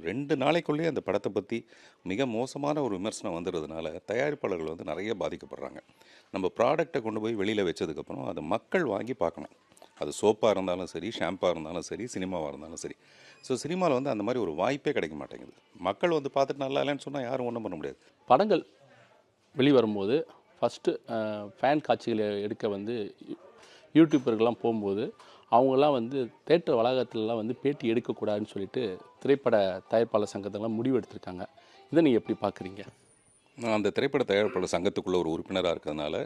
ரெண்டு நாளைக்குள்ளேயே அந்த படத்தை பற்றி மிக மோசமான ஒரு விமர்சனம் வந்துடுறதுனால தயாரிப்பாளர்கள் வந்து நிறைய பாதிக்கப்படுறாங்க. நம்ம ப்ராடக்டை கொண்டு போய் வெளியில் வச்சதுக்கப்புறம் அதை மக்கள் வாங்கி பார்க்கணும். அது சோப்பாக இருந்தாலும் சரி ஷாம்பாக இருந்தாலும் சரி சினிமாவாக இருந்தாலும் சரி. ஸோ சினிமாவில் வந்து அந்த மாதிரி ஒரு வாய்ப்பே கிடைக்க மாட்டேங்குது. மக்கள் வந்து பார்த்துட்டு நல்லா இல்லைன்னு சொன்னால் யாரும் ஒன்றும் பண்ண முடியாது. படங்கள் வெளிவரும்போது ஃபஸ்ட்டு ஃபேன் காட்சிகளை எடுக்க வந்து யூ- யூடியூபர்கள்லாம் போகும்போது அவங்கெல்லாம் வந்து தேட்டர் வளாகத்துலலாம் வந்து பேட்டி எடுக்கக்கூடாதுன்னு சொல்லிட்டு திரைப்பட தயாரிப்பாளர் சங்கத்தெல்லாம் முடிவு எடுத்திருக்காங்க இதை நீங்கள் எப்படி பார்க்குறீங்க? நான் அந்த திரைப்பட தயாரிப்பாளர் சங்கத்துக்குள்ள ஒரு உறுப்பினராக இருக்கிறதுனால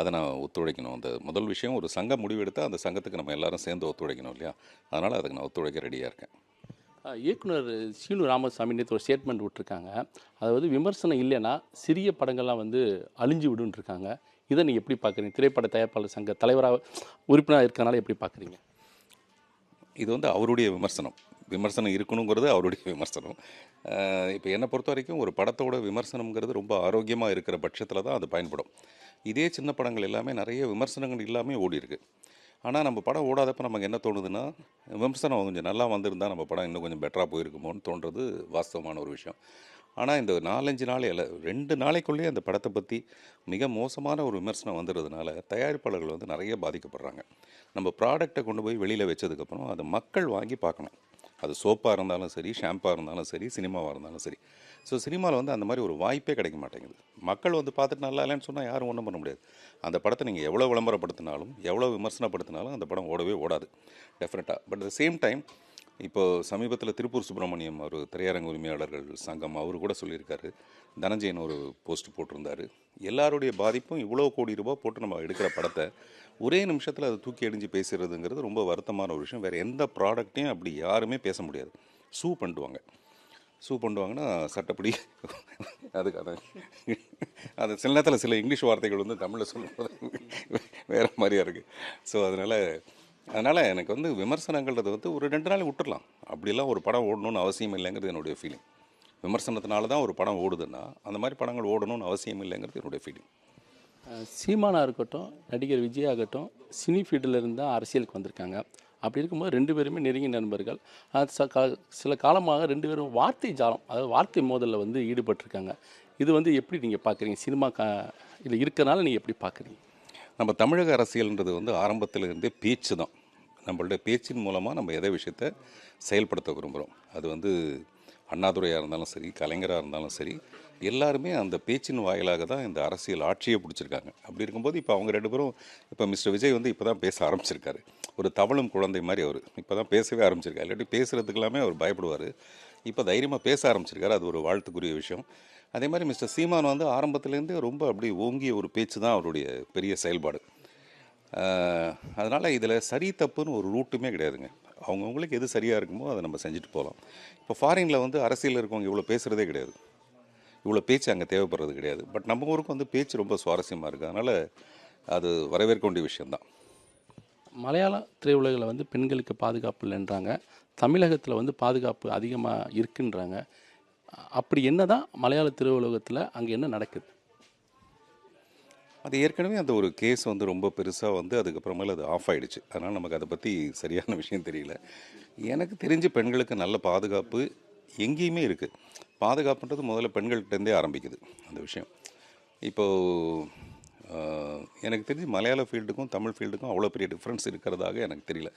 அதை நான் ஒத்துழைக்கணும். அந்த முதல் விஷயம் ஒரு சங்கம் முடிவெடுத்தால் அந்த சங்கத்துக்கு நம்ம எல்லாரும் சேர்ந்து ஒத்துழைக்கணும் இல்லையா? அதனால் அதுக்கு நான் ஒத்துழைக்க ரெடியாக இருக்கேன். இயக்குனர் சீனு ராமசாமி நேற்று ஒரு ஸ்டேட்மெண்ட் விட்டுருக்காங்க. அதாவது விமர்சனம் இல்லைன்னா சிறிய படங்கள்லாம் வந்து அழிஞ்சு விடுன்னு இருக்காங்க இதை நீங்கள் எப்படி பார்க்குறீங்க? திரைப்பட தயாரிப்பாளர் சங்க தலைவராக உறுப்பினராக இருக்கனால எப்படி பார்க்குறீங்க? இது வந்து அவருடைய விமர்சனம். விமர்சனம் இருக்கணுங்கிறது அவருடைய விமர்சனம். இப்போ என்னை பொறுத்த வரைக்கும் ஒரு படத்தோட விமர்சனம்ங்கிறது ரொம்ப ஆரோக்கியமாக இருக்கிற பட்சத்தில் தான் அது பயன்படும். இதே சின்ன படங்கள் எல்லாமே நிறைய விமர்சனங்கள் எல்லாமே ஓடி இருக்கு. ஆனால் நம்ம படம் ஓடாதப்ப நமக்கு என்ன தோணுதுன்னா விமர்சனம் கொஞ்சம் நல்லா வந்திருந்தால் நம்ம படம் இன்னும் கொஞ்சம் பெட்டராக போயிருக்குமோன்னு தோன்றது வாஸ்தவமான ஒரு விஷயம். ஆனால் இந்த நாலஞ்சு நாள் இல்லை ரெண்டு நாளைக்குள்ளேயே அந்த படத்தை பற்றி மிக மோசமான ஒரு விமர்சனம் வந்துடுறதுனால தயாரிப்பாளர்கள் வந்து நிறைய பாதிக்கப்படுறாங்க. நம்ம ப்ராடக்டை கொண்டு போய் வெளியில் வச்சதுக்கப்புறம் அதை மக்கள் வாங்கி பார்க்கணும். அது சோப்பாக இருந்தாலும் சரி ஷாம்பாக இருந்தாலும் சரி சினிமாவாக இருந்தாலும் சரி. ஸோ சினிமாவில் வந்து அந்த மாதிரி ஒரு வாய்ப்பே கிடைக்க மாட்டேங்குது. மக்கள் வந்து பார்த்துட்டு நல்லா இல்லைன்னு சொன்னால் யாரும் ஒன்றும் பண்ண முடியாது. அந்த படத்தை நீங்கள் எவ்வளோ விளம்பரப்படுத்தினாலும் எவ்வளோ விமர்சனப்படுத்தினாலும் அந்த படம் ஓடவே ஓடாது. டெஃபினட்டாக பட் அட் சேம் டைம் இப்போ சமீபத்தில் திருப்பூர் சுப்பிரமணியம் ஒரு திரையரங்கு உரிமையாளர்கள் சங்கம் அவர் கூட சொல்லியிருக்காரு. தனஞ்சயன் ஒரு போஸ்ட் போட்டிருந்தாரு. எல்லாருடைய பாதிப்பும் இவ்வளோ கோடி ரூபாய் போட்டு நம்ம எடுக்கிற படத்தை ஒரே நிமிஷத்தில் அதை தூக்கி அடிஞ்சு பேசுகிறதுங்கிறது ரொம்ப வருத்தமான ஒரு விஷயம். வேறு எந்த ப்ராடக்ட்டையும் அப்படி யாருமே பேச முடியாது. சூ பண்ணுவாங்க. சூ பண்ணுவாங்கன்னா சட்டப்படி அதுக்கு அதை அது சில நேரத்தில் சில இங்கிலீஷ் வார்த்தைகள் வந்து தமிழில் சொல்லும்போது வேறு மாதிரியா இருக்குது ஸோ அதனால் அதனால் எனக்கு வந்து விமர்சனங்கிறது வந்து ஒரு ரெண்டு நாள் விட்டுடலாம் அப்படிலாம் ஒரு படம் ஓடணும்னு அவசியம் இல்லைங்கிறது என்னுடைய ஃபீலிங் விமர்சனத்தினால தான் ஒரு படம் ஓடுதுன்னா அந்த மாதிரி படங்கள் ஓடணும்னு அவசியம் இல்லைங்கிறது என்னுடைய ஃபீலிங் சீமானாக சீமானா இருக்கட்டும் நடிகர் விஜய் ஆகட்டும் சினி ஃபீல்டில் இருந்தால் தான் அரசியலுக்கு வந்திருக்காங்க. அப்படி இருக்கும்போது ரெண்டு பேருமே நெருங்கிய நண்பர்கள். ச- சில காலமாக ரெண்டு பேரும் வார்த்தை ஜாலம் அதாவது வார்த்தை மோதலில் வந்து ஈடுபட்டிருக்காங்க. இது வந்து எப்படி நீங்கள் பார்க்குறீங்க சினிமா கா இதில் இருக்கிறனால நீங்கள் எப்படி பார்க்குறீங்க நம்ம தமிழக அரசியல்ன்றது வந்து ஆரம்பத்தில் இருந்தே பேச்சு தான். நம்மளுடைய பேச்சின் மூலமாக நம்ம எதை விஷயத்தை செயல்படுத்த விரும்புகிறோம் அது வந்து அண்ணாதுரையாக இருந்தாலும் சரி கலைஞராக இருந்தாலும் சரி எல்லாருமே அந்த பேச்சின் வாயிலாக தான் இந்த அரசியல் ஆட்சியை பிடிச்சிருக்காங்க. அப்படி இருக்கும்போது இப்போ அவங்க ரெண்டு பேரும் இப்போ மிஸ்டர் விஜய் வந்து இப்போ தான் பேச ஆரம்பிச்சிருக்காரு. ஒரு தவளும் குழந்தை மாதிரி அவர். இப்போ தான் பேசவே ஆரம்பிச்சிருக்காரு. இல்லாட்டி பேசுகிறதுக்கு எல்லாமே அவர் பயப்படுவார். இப்போ தைரியமாக பேச ஆரம்பிச்சிருக்காரு. அது ஒரு வாழ்த்துக்குரிய விஷயம். அதே மாதிரி மிஸ்டர் சீமான் வந்து ஆரம்பத்துலேருந்தே ரொம்ப அப்படி ஓங்கிய ஒரு பேச்சு தான் அவருடைய பெரிய செயல்பாடு. அதனால் இதில் சரி தப்புன்னு ஒரு ரூட்டுமே கிடையாதுங்க. அவங்கவுங்களுக்கு எது சரியாக இருக்குமோ அதை நம்ம செஞ்சுட்டு போகலாம். இப்போ ஃபாரினில் வந்து அரசியலில் இருக்கவங்க இவ்வளோ பேசுகிறதே கிடையாது. இவ்வளோ பேச்சு அங்கே தேவைப்படுறது கிடையாது. பட் நம்ம ஊருக்கு வந்து பேச்சு ரொம்ப சுவாரஸ்யமாக இருக்குது அதனால் அது வரவேற்க வேண்டிய விஷயம்தான். மலையாள திரையுலகில் வந்து பெண்களுக்கு பாதுகாப்பு இல்லைன்றாங்க. தமிழகத்தில் வந்து பாதுகாப்பு அதிகமாக இருக்குன்றாங்க. அப்படி என்ன தான் மலையாள திரையுலகத்தில் அங்கே என்ன நடக்குது? அது ஏற்கனவே அந்த ஒரு கேஸ் வந்து ரொம்ப பெருசாக வந்து அதுக்கப்புறமேல அது ஆஃப் ஆகிடுச்சு அதனால் நமக்கு அதை பற்றி சரியான விஷயம் தெரியல. எனக்கு தெரிஞ்சு பெண்களுக்கு நல்ல பாதுகாப்பு எங்கேயுமே இருக்குது பாதுகாப்புன்றது முதல்ல பெண்கள்கிட்டருந்தே ஆரம்பிக்குது அந்த விஷயம். இப்போது எனக்கு தெரிஞ்சு மலையாள ஃபீல்டுக்கும் தமிழ் ஃபீல்டுக்கும் அவ்வளோ பெரிய டிஃப்ரென்ஸ் இருக்கிறதாக எனக்கு தெரியல.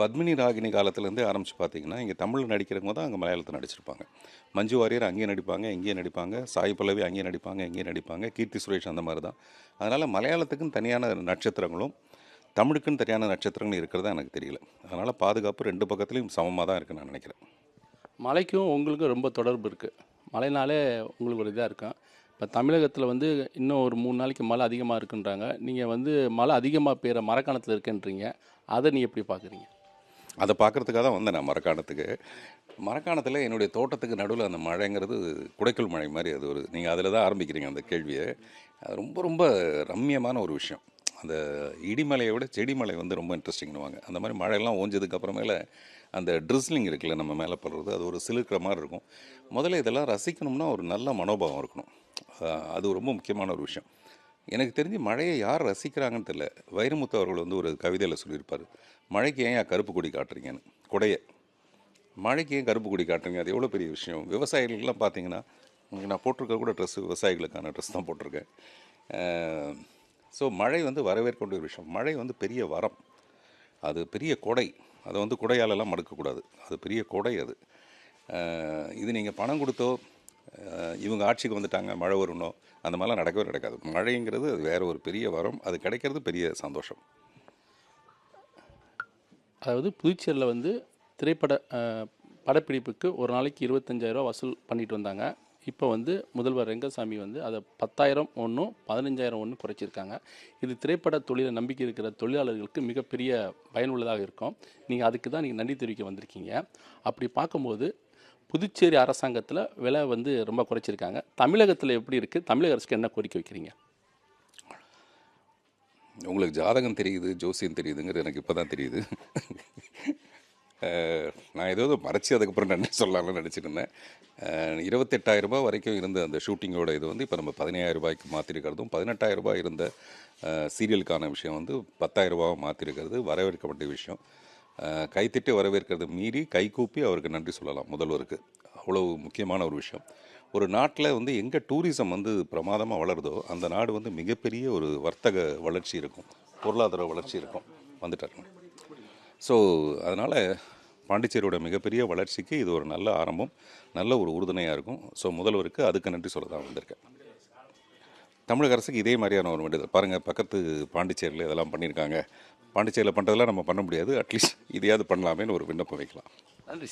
பத்மினி ராகினி காலத்துலேருந்தே ஆரம்பித்து பார்த்தீங்கன்னா இங்கே தமிழில் நடிக்கிறவங்க தான் அங்கே மலையாளத்தில் நடிச்சிருப்பாங்க. மஞ்சு வாரியர் அங்கேயும் நடிப்பாங்க இங்கேயும் நடிப்பாங்க சாய் பல்லவி அங்கேயும் நடிப்பாங்க இங்கேயும் நடிப்பாங்க கீர்த்தி சுரேஷ் அந்த மாதிரி தான். அதனால் மலையாளத்துக்குன்னு தனியான நட்சத்திரங்களும் தமிழுக்குன்னு தனியான நட்சத்திரங்களும் இருக்கிறதா எனக்கு தெரியல. அதனால் பாதுகாப்பு ரெண்டு பக்கத்துலேயும் சமமாக தான் இருக்குன்னு நான் நினைக்கிறேன். மலைக்கும் உங்களுக்கும் ரொம்ப தொடர்பு இருக்குது மழைனாலே உங்களுக்கு ஒரு இதாக இருக்கும். இப்போ தமிழகத்தில் வந்து இன்னும் ஒரு மூணு நாளைக்கு மழை அதிகமாக இருக்குன்றாங்க. நீங்கள் வந்து மழை அதிகமாக பெய்கிற மரக்காணத்தில் இருக்குன்றீங்க. அதை நீ எப்படி பார்க்குறீங்க அதை பார்க்குறதுக்காக தான் வந்தேன் நான் மரக்காணத்துக்கு. மரக்காணத்தில் என்னுடைய தோட்டத்துக்கு நடுவில் அந்த மழைங்கிறது குடைக்கல் மழை மாதிரி அது ஒரு நீங்கள் அதில் தான் ஆரம்பிக்கிறீங்க அந்த கேள்வியை. அது ரொம்ப ரொம்ப ரம்மியமான ஒரு விஷயம். அந்த இடிமலையை விட செடிமலை வந்து ரொம்ப இன்ட்ரெஸ்டிங்னுவாங்க. அந்த மாதிரி மழையெல்லாம் ஓஞ்சதுக்கு அப்புறமேல அந்த ட்ரிஸ்லிங் இருக்குல்ல நம்ம மேலே படுறது அது ஒரு சிலுக்கிற மாதிரி இருக்கும். முதல்ல இதெல்லாம் ரசிக்கணும்னா ஒரு நல்ல மனோபாவம் இருக்கணும். அது ரொம்ப முக்கியமான ஒரு விஷயம். எனக்கு தெரிஞ்சு மழையை யார் ரசிக்கிறாங்கன்னு தெரியல. வைரமுத்து அவர்கள் வந்து ஒரு கவிதையில் சொல்லியிருப்பார். மழைக்கு ஏன் கருப்பு கொடி காட்டுறீங்கன்னு? கொடையை. மழைக்கு ஏன் கருப்பு கொடி காட்டுறீங்க? அது எவ்வளோ பெரிய விஷயம்? விவசாயிகளுக்கெல்லாம் பார்த்தீங்கன்னா நான் போட்டிருக்க கூட ட்ரெஸ் விவசாயிகளுக்கான ட்ரெஸ் தான் போட்டிருக்கேன். ஸோ மழை வந்து வரவேற்கொண்ட ஒரு விஷயம். மழை வந்து பெரிய வரம். அது பெரிய கொடை. அதை வந்து குடையாலெல்லாம் மடுக்கக்கூடாது. அது பெரிய கொடை அது. இது நீங்கள் பணம் கொடுத்தோ இவங்க ஆட்சிக்கு வந்துட்டாங்க மழை வரும்னோ அந்த மாதிரிலாம் நடக்கவே நடக்காது. மழைங்கிறது அது வேற ஒரு பெரிய வரம் அது கிடைக்கிறது பெரிய சந்தோஷம். அதாவது புதுச்சேரியில் வந்து திரைப்பட படப்பிடிப்புக்கு ஒரு நாளைக்கு இருபத்தஞ்சாயிரம் வசூல் பண்ணிட்டு வந்தாங்க. இப்போ வந்து முதல்வர் ரெங்கசாமி வந்து அதை பத்தாயிரம் ஒன்றும் பதினஞ்சாயிரம் ஒன்று குறைச்சிருக்காங்க. இது திரைப்பட தொழிலை நம்பிக்கை இருக்கிற தொழிலாளர்களுக்கு மிகப்பெரிய பயனுள்ளதாக இருக்கும். நீங்கள் அதுக்கு தான் நீங்கள் நன்றி தெரிவிக்க வந்திருக்கீங்க. அப்படி பார்க்கும்போது புதுச்சேரி அரசாங்கத்தில் விலை வந்து ரொம்ப குறைச்சிருக்காங்க. தமிழகத்தில் எப்படி இருக்குது தமிழக அரசுக்கு என்ன கோரிக்கை வைக்கிறீங்க? உங்களுக்கு ஜாதகம் தெரியுது ஜோசியம் தெரியுதுங்கிறது எனக்கு இப்போ தான் தெரியுது நான் ஏதோ மறைச்சி அதுக்கப்புறம் நன்றி சொல்லலாம்னு நினச்சிட்டு இருந்தேன். அஹ், 28000 ரூபாய் வரைக்கும் இருந்த அந்த ஷூட்டிங்கோட இது வந்து இப்போ நம்ம 15000 ரூபாய்க்கு மாற்றிருக்கிறதும் 18000 ரூபாய் இருந்த சீரியலுக்கான விஷயம் வந்து 10000 ரூபாவை மாற்றிருக்கிறது வரவேற்கப்பட்ட விஷயம். கைத்திட்டு வரவேற்கிறது மீறி கைகூப்பி அவருக்கு நன்றி சொல்லலாம் முதல்வருக்கு. அவ்வளோ முக்கியமான ஒரு விஷயம். ஒரு நாட்டில் வந்து எங்கே டூரிசம் வந்து பிரமாதமாக வளருதோ அந்த நாடு வந்து மிகப்பெரிய ஒரு வர்த்தக வளர்ச்சி இருக்கும். பொருளாதார வளர்ச்சி இருக்கும். வந்துட்டாருங்க ஸோ அதனால் பாண்டிச்சேரியோட மிகப்பெரிய வளர்ச்சிக்கு இது ஒரு நல்ல ஆரம்பம். நல்ல ஒரு உறுதுணையாக இருக்கும். ஸோ முதல்வருக்கு அதுக்கு நன்றி சொல்ல தான் வந்திருக்கேன். தமிழக அரசுக்கு இதே மாதிரியான ஒரு வேண்டுதல். பாருங்கள் பக்கத்து பாண்டிச்சேரியில் இதெல்லாம் பண்ணியிருக்காங்க. பாண்டிச்சேரியில் பண்ணுறதெல்லாம் நம்ம பண்ண முடியாது. அட்லீஸ்ட் இதையாவது பண்ணலாமேன்னு ஒரு விண்ணப்பம் வைக்கலாம். நன்றி சார்.